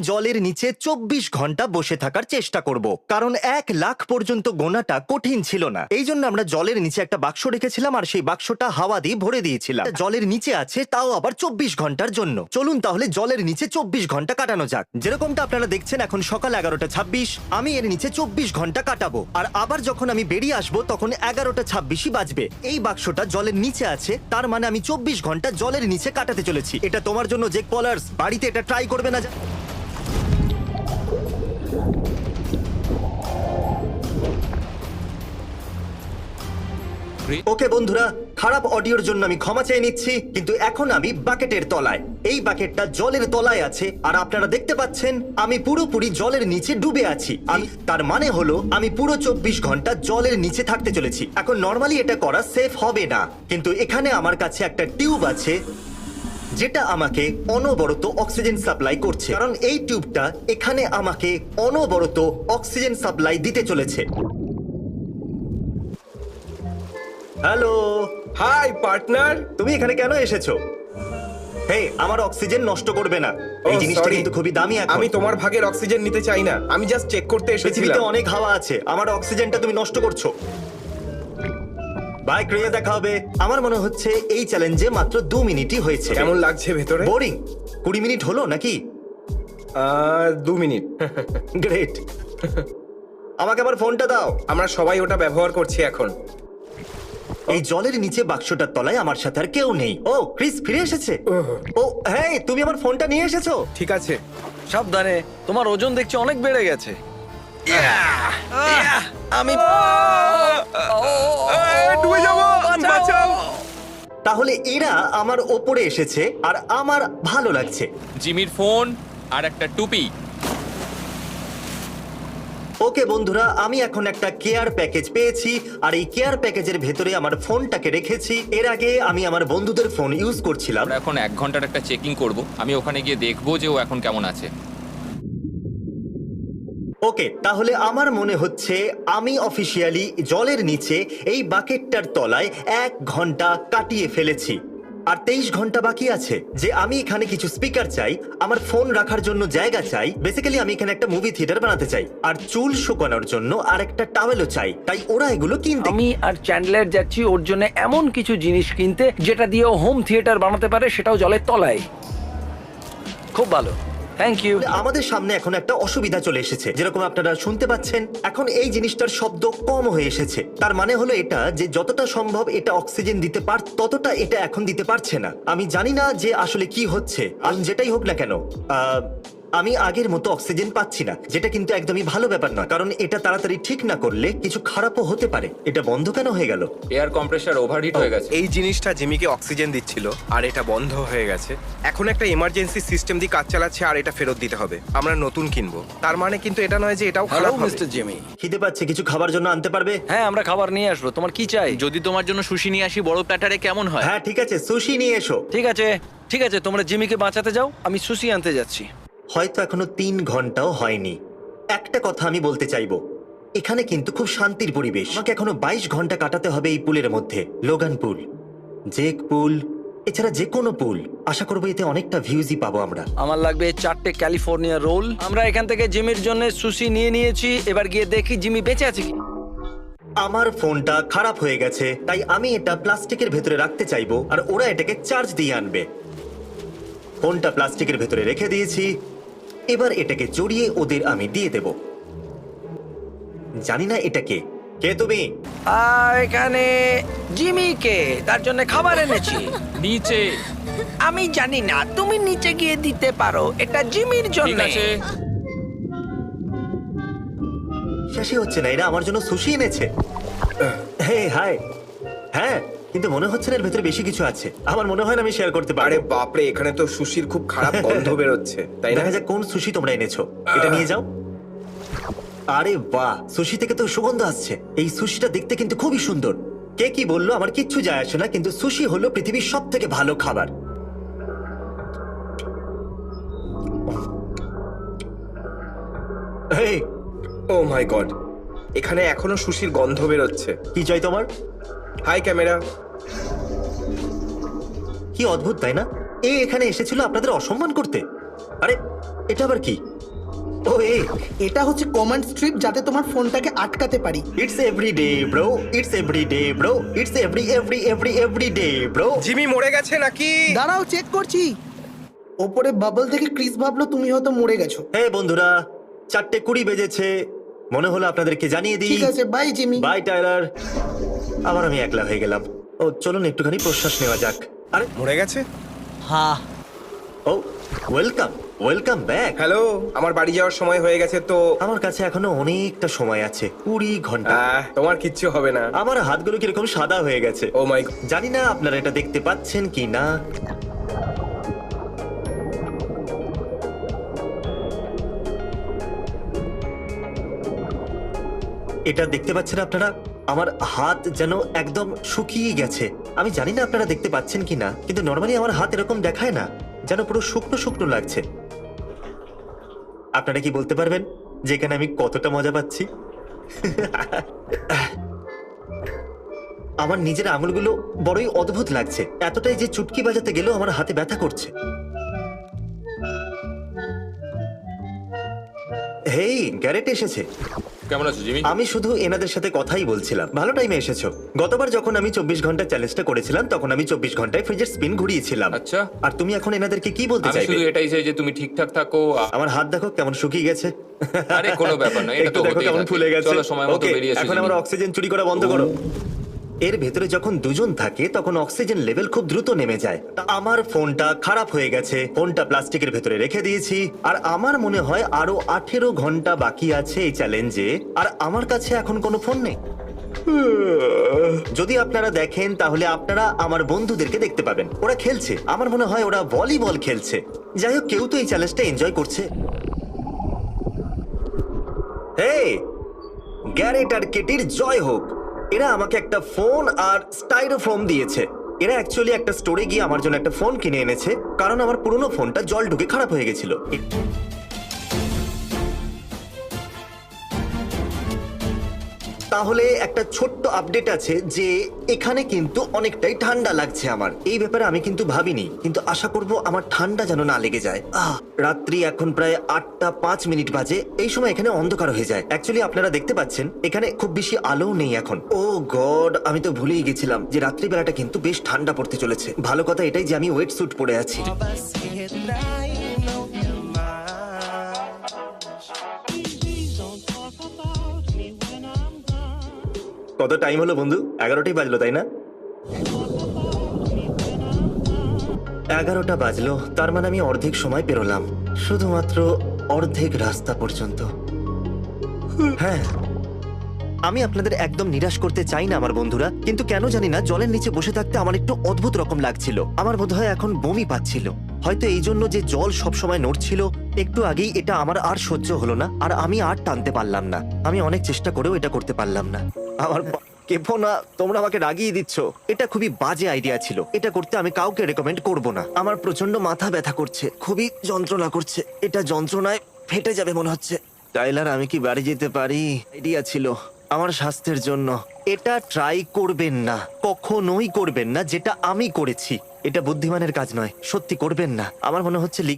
জলের নিচে চব্বিশ ঘণ্টা বসে থাকার চেষ্টা করব। কারণ এক লাখ পর্যন্ত গোনাটা কঠিন ছিল না। এই জন্য আমরা জলের নিচে একটা বাক্স রেখেছিলাম আর সেই বাক্সটা হাওয়া দিয়ে ভরে দিয়েছিলাম। জলের নিচে আছে, তাও আবার চব্বিশ ঘণ্টার জন্য। চলুন তাহলে জলের নিচে চব্বিশ ঘণ্টা কাটানো যাক। যেরকমটা আপনারা দেখছেন এখন সকাল এগারোটা ছাব্বিশ, আমি এর নিচে চব্বিশ ঘণ্টা কাটাবো। আর আবার যখন আমি বেরিয়ে আসব, তখন এগারোটা ছাব্বিশই বাজবে। এই বাক্সটা জলের নিচে আছে, তার মানে আমি চব্বিশ ঘণ্টা জলের নিচে কাটাতে চলেছি। এটা তোমার জন্য, জেক পলার্স। বাড়িতে এটা ট্রাই করবে না যা- ওকে বন্ধুরা, খারাপ অডিওর জন্য আমি ক্ষমা চেয়ে নিচ্ছি, কিন্তু এখন আমি বাকেটের তলায়। এই বাকেটটা জলের তলায় আছে, আর আপনারা দেখতে পাচ্ছেন, আমি পুরোপুরি জলের নিচে ডুবে আছি। আমি, তার মানে হলো, আমি পুরো চব্বিশ ঘণ্টা জলের নিচে থাকতে চলেছি। এখন নর্মালি এটা করা সেফ হবে না। কিন্তু এখানে আমার কাছে একটা টিউব আছে, যেটা আমাকে অনবরত অক্সিজেন সাপ্লাই করছে। কারণ এই টিউবটা এখানে আমাকে অনবরত অক্সিজেন সাপ্লাই দিতে চলেছে। হ্যালো। Hi partner. তুমি এখানে কেন এসেছ? হে আমার অক্সিজেন নষ্ট করবে না। এই জিনিসটা sorry. কিন্তু খুবই দামি এখন। আমি তোমার ভাগের অক্সিজেন নিতে চাই না। আমি জাস্ট চেক করতে পৃথিবীতে এসেছিলাম অনেক হাওয়া আছে। আমার অক্সিজেনটা তুমি নষ্ট করছ। বাই ক্রিয়া দেখা হবে। আমার মনে হচ্ছে এই চ্যালেঞ্জে মাত্র দু মিনিটই হয়েছে। কেমন লাগছে ভেতরে? বোরিং কুড়ি মিনিট হলো নাকি? আহ, দু মিনিট। গ্রেট আমাকে আবার ফোনটা দাও। আমরা সবাই ওটা ব্যবহার করছি এখন। এই জলের নিচে বাক্সটার তলায় আমার সাথে আর কেউ নেই। ও ক্রিস ফিরে এসেছে। ও হ্যাঁ তুমি আমার ফোনটা নিয়ে এসেছ? ঠিক আছে। সাবধানে তোমার ওজন দেখছি অনেক বেড়ে গেছে। আমি ডুবে যাব। বাঁচাও। তাহলে এরা আমার ওপরে এসেছে আর আমার ভালো লাগছে। জিমির ফোন আর একটা টুপি। ওকে বন্ধুরা আমি এখন একটা কেয়ার প্যাকেজ পেয়েছি আর এই কেয়ার প্যাকেজের ভেতরে আমার ফোনটাকে রেখেছি। এর আগে আমি আমার বন্ধুদের ফোন ইউজ করছিলাম। আমরা এখন এক ঘণ্টার একটা চেকিং করব। আমি ওখানে গিয়ে দেখব যে ও এখন কেমন আছে। ওকে তাহলে আমার মনে হচ্ছে আমি অফিসিয়ালি জলের নিচে এই বাকেটটার তলায় এক ঘণ্টা কাটিয়ে ফেলেছি। আর তেইশ ঘণ্টা বাকি আছে। যে আমি এখানে কিছু স্পিকার চাই, আমার ফোন রাখার জন্য জায়গা চাই বেসিক্যালি আমি এখানে একটা মুভি থিয়েটার বানাতে চাই। আর চুল শুকানোর জন্য আর একটা টাওয়েলও চাই। তাই ওরা এগুলো কিনতে আমি আর চ্যান্ডলার যাচ্ছি ওর জন্য এমন কিছু জিনিস কিনতে, যেটা দিয়ে হোম থিয়েটার বানাতে পারে, সেটাও জলের তলায়। খুব ভালো। থ্যাংক ইউ আমাদের সামনে এখন একটা অসুবিধা চলে এসেছে। যেরকম আপনারা শুনতে পাচ্ছেন এখন এই জিনিসটার শব্দ কম হয়ে এসেছে। তার মানে হলো এটা যে যতটা সম্ভব এটা অক্সিজেন দিতে পার ততটা এটা এখন দিতে পারছে না। আমি জানি না যে আসলে কি হচ্ছে। আর যেটাই হোক না কেন আহ, আমি আগের মতো অক্সিজেন পাচ্ছি না যেটা কিন্তু একদমই ভালো ব্যাপার নয় কারণ এটা তাড়াতাড়ি ঠিক না করলে কিছু খারাপও হতে পারে। এটা বন্ধ কেন হয়ে গেল? এয়ার কম্প্রেসার ওভারহিট হয়ে গেছে। এই জিনিসটা জিমিকে অক্সিজেন দিচ্ছিল আর এটা বন্ধ হয়ে গেছে। এখন একটা ইমার্জেন্সি সিস্টেম দিয়ে কাজ চালাচ্ছে আর এটা ফেরত দিতে হবে। আমরা নতুন কিনবো। তার মানে কিন্তু এটা নয় যে এটাও হ্যালো খারাপ হবে। মিস্টার জিমি খিদে পাচ্ছে কিছু খাবার জন্য আনতে পারবে? হ্যাঁ আমরা খাবার নিয়ে আসব। তোমার কি চাই? যদি তোমার জন্য সুশি নিয়ে আসি বড় প্ল্যাটারে কেমন হয়? হ্যাঁ ঠিক আছে সুশি নিয়ে এসো। ঠিক আছে ঠিক আছে তোমরা জিমিকে বাঁচাতে যাও। আমি সুশি আনতে যাচ্ছি। হয়তো এখনও তিন ঘন্টাও হয়নি। একটা কথা আমি বলতে চাইব। এখানে কিন্তু খুব শান্তির পরিবেশ। আমাকে এখনও বাইশ ঘণ্টা কাটাতে হবে এই পুলের মধ্যে লোগান পুল। জেক পুল এছাড়া যে কোনো পুল। আশা করব এতে অনেকটা ভিউজই পাবো আমরা। আমার লাগবে চারটে ক্যালিফোর্নিয়া রোল। আমরা এখান থেকে জিমির জন্য সুশি নিয়ে নিয়েছি। এবার গিয়ে দেখি জিমি বেঁচে আছে কি আমার ফোনটা খারাপ হয়ে গেছে তাই আমি এটা প্লাস্টিকের ভেতরে রাখতে চাইব আর ওরা এটাকে চার্জ দিয়ে আনবে। ফোনটা প্লাস্টিকের ভেতরে রেখে দিয়েছি। এবার এটাকে জড়িয়ে ওদের আমি দিয়ে দেব। জানি না এটা কে। কে তুমি? আর এখানে জিমিকে তার জন্য খাবার এনেছি। নিচে। আমি জানি না তুমি নিচে গিয়ে দিতে পারো এটা জিমির ঠিক জন্য। আছে। শেষই হচ্ছে না এরা আমার জন্য সুশি এনেছে। হে হাই হ্যাঁ। কিন্তু মনে হচ্ছে না এর ভেতরে বেশি কিছু আছে। আমার মনে হয় না আমি শেয়ার করতে আরে পারি বাপরে এখানে তো সুশির খুব খারাপ গন্ধ বেরোচ্ছে তাই না? দেখা যাক কোন সুশি তোমরা এনেছো। এটা নিয়ে যাও। আরে বাহ সুশি থেকে তো সুগন্ধ আসছে। এই সুশিটা দেখতে কিন্তু খুবই সুন্দর। কে কি বলল আমার কিচ্ছু যায় আসে না কিন্তু সুশি হলো পৃথিবীর সব থেকে ভালো খাবার। এই, ও মাই গড এখানে এখনও সুশির গন্ধ বেরোচ্ছে। কি চাই তোমার? হাই ক্যামেরা কি অদ্ভুত তাই না? এ এখানে এসেছিল আপনাদের অসম্মান করতে। আরে এটা আবার কি? ও এ এটা হচ্ছে কমান্ড স্ট্রিপ যাতে তোমার ফোনটাকে আটকাতে পারি। It's every day bro it's every day bro it's every every every every day bro Jimmy মরে গেছে নাকি? দাঁড়াও চেক করছি। ওপরে বাবল থেকে ক্রিস ভাবলো তুমি হয়তো মরে গেছো। হে বন্ধুরা চারটে কুড়ি বেজেছে। মনে হলো আপনাদেরকে জানিয়ে দিই। ঠিক আছে বাই জিমি। বাই টাইলার আবার আমি একলা হয়ে গেলাম। ও চলুন একটুখানি প্রশ্বাস নেওয়া যাক। আরে মরে গেছে? ও ওয়েলকাম ওয়েলকাম ব্যাক হ্যালো আমার বাড়ি যাওয়ার সময় হয়ে গেছে তো আমার কাছে এখনও অনেকটা সময় আছে কুড়ি ঘণ্টা। আহ, তোমার কিচ্ছু হবে না। আমার হাতগুলো কীরকম সাদা হয়ে গেছে। ও মাই জানি না আপনারা এটা দেখতে পাচ্ছেন কি না। এটা দেখতে পাচ্ছেন আপনারা? আমার হাত যেন একদম শুকিয়ে গেছে। আমি জানি না আপনারা দেখতে পাচ্ছেন কি না কিন্তু নর্মালি আমার হাত এরকম দেখায় না, যেন পুরো শুকনো শুকনো লাগছে। আপনারা কি বলতে পারবেন যেখানে আমি কতটা মজা পাচ্ছি? আমার নিজের আঙুলগুলো বড়ই অদ্ভুত লাগছে। এতটাই যে চুটকি বাজাতে গেলেও আমার হাতে ব্যথা করছে। হেই, গ্যারেট এসেছে। কেমন আছো জিমি? আমি শুধু এনাদের সাথে কথাই বলছিলাম। ভালো টাইমে এসেছ। গতবার যখন আমি চব্বিশ ঘণ্টা চ্যালেঞ্জটা করেছিলাম তখন আমি চব্বিশ ঘন্টায় ফ্রিজের স্পিন ঘুরিয়েছিলাম। আচ্ছা। আর তুমি এখন এনাদেরকে কি বলতে আমি চাইবে? শুধু এটাই চাই যে তুমি ঠিকঠাক থাকো। আ- আমার হাত দেখো কেমন শুকিয়ে গেছে। আরে কোনো ব্যাপার নয়, এটা একটু তো দেখো হতেই কেমন থাকে। ফুলে গেছে। চলো, সময় মতো বেরিয়ে এসো, এখন জিমি। আমার অক্সিজেন চুরি করা বন্ধ করো। এর ভেতরে যখন দুজন থাকে, তখন অক্সিজেন লেভেল খুব দ্রুত নেমে যায়। আমার ফোনটা খারাপ হয়ে গেছে। ফোনটা প্লাস্টিকের ভেতরে রেখে দিয়েছি। আর আমার মনে হয় আরও আঠেরো ঘণ্টা বাকি আছে এই চ্যালেঞ্জে। আর আমার কাছে এখন কোনো ফোন নেই। যদি আপনারা দেখেন, তাহলে আপনারা আমার বন্ধুদেরকে দেখতে পাবেন। ওরা খেলছে। আমার মনে হয় ওরা ভলিবল খেলছে। যাই হোক, কেউ তো এই চ্যালেঞ্জটা এনজয় করছে। হে গ্যারেট আর কেটির জয় হোক। এরা আমাকে একটা ফোন আর স্টাইরোফোম দিয়েছে। এরা অ্যাকচুয়ালি একটা স্টোরে গিয়ে আমার জন্য একটা ফোন কিনে এনেছে, কারণ আমার পুরনো ফোনটা জল ঢুকে খারাপ হয়ে গেছিল। তাহলে একটা ছোট্ট আপডেট আছে যে এখানে কিন্তু অনেকটাই ঠান্ডা লাগছে আমার। এই ব্যাপারে আমি কিন্তু ভাবিনি, কিন্তু আশা করব আমার ঠান্ডা যেন না লেগে যায়। আহ, রাত্রি এখন প্রায় আটটা পাঁচ মিনিট বাজে, এই সময় এখানে অন্ধকার হয়ে যায়। অ্যাকচুয়ালি আপনারা দেখতে পাচ্ছেন, এখানে খুব বেশি আলো নেই এখন। ও গড, আমি তো ভুলেই গেছিলাম যে রাত্রিবেলাটা কিন্তু বেশ ঠান্ডা পড়তে চলেছে। ভালো কথা এটাই যে আমি ওয়েট স্যুট পরে আছি। কত টাইম হলো বন্ধু? এগারোটাই বাজলো, তাই না? এগারোটা বাজলো, তার মানে আমি অর্ধেক সময় পেরোলাম। শুধুমাত্র অর্ধেক রাস্তা পর্যন্ত। হ্যাঁ। আমি আপনাদের একদম নিরাশ করতে চাই না, আমার বন্ধুরা। কিন্তু কেন জানি না, জলের নিচে বসে থাকতে আমার একটু অদ্ভুত রকম লাগছিল। আমার বোধ হয় এখন বমি পাচ্ছিল। হয়তো এই জন্য যে জল সব সময় নড়ছিল, একটু আগেই এটা আমার আর সহ্য হলো না, আর আমি আর টানতে পারলাম না। আমি অনেক চেষ্টা করেও এটা করতে পারলাম না। আমার কেঁপো না, তোমরা আমাকে রাগিয়ে দিচ্ছ। এটা খুবই বাজে আইডিয়া ছিল। এটা করতে আমি কাউকে রেকমেন্ড করব না। আমার প্রচণ্ড মাথা ব্যথা করছে, খুবই যন্ত্রণা করছে। এটা যন্ত্রণায় ফেটে যাবে মনে হচ্ছে। টাইলার, আমি কি বাড়ি যেতে পারি? আইডিয়া ছিল আমার স্বাস্থ্যের জন্য। এটা ট্রাই করবেন না, কখনোই করবেন না, যেটা আমি করেছি। এটা বুদ্ধিমানের কাজ নয়। সত্যি করবেন না। আমার মনে হচ্ছে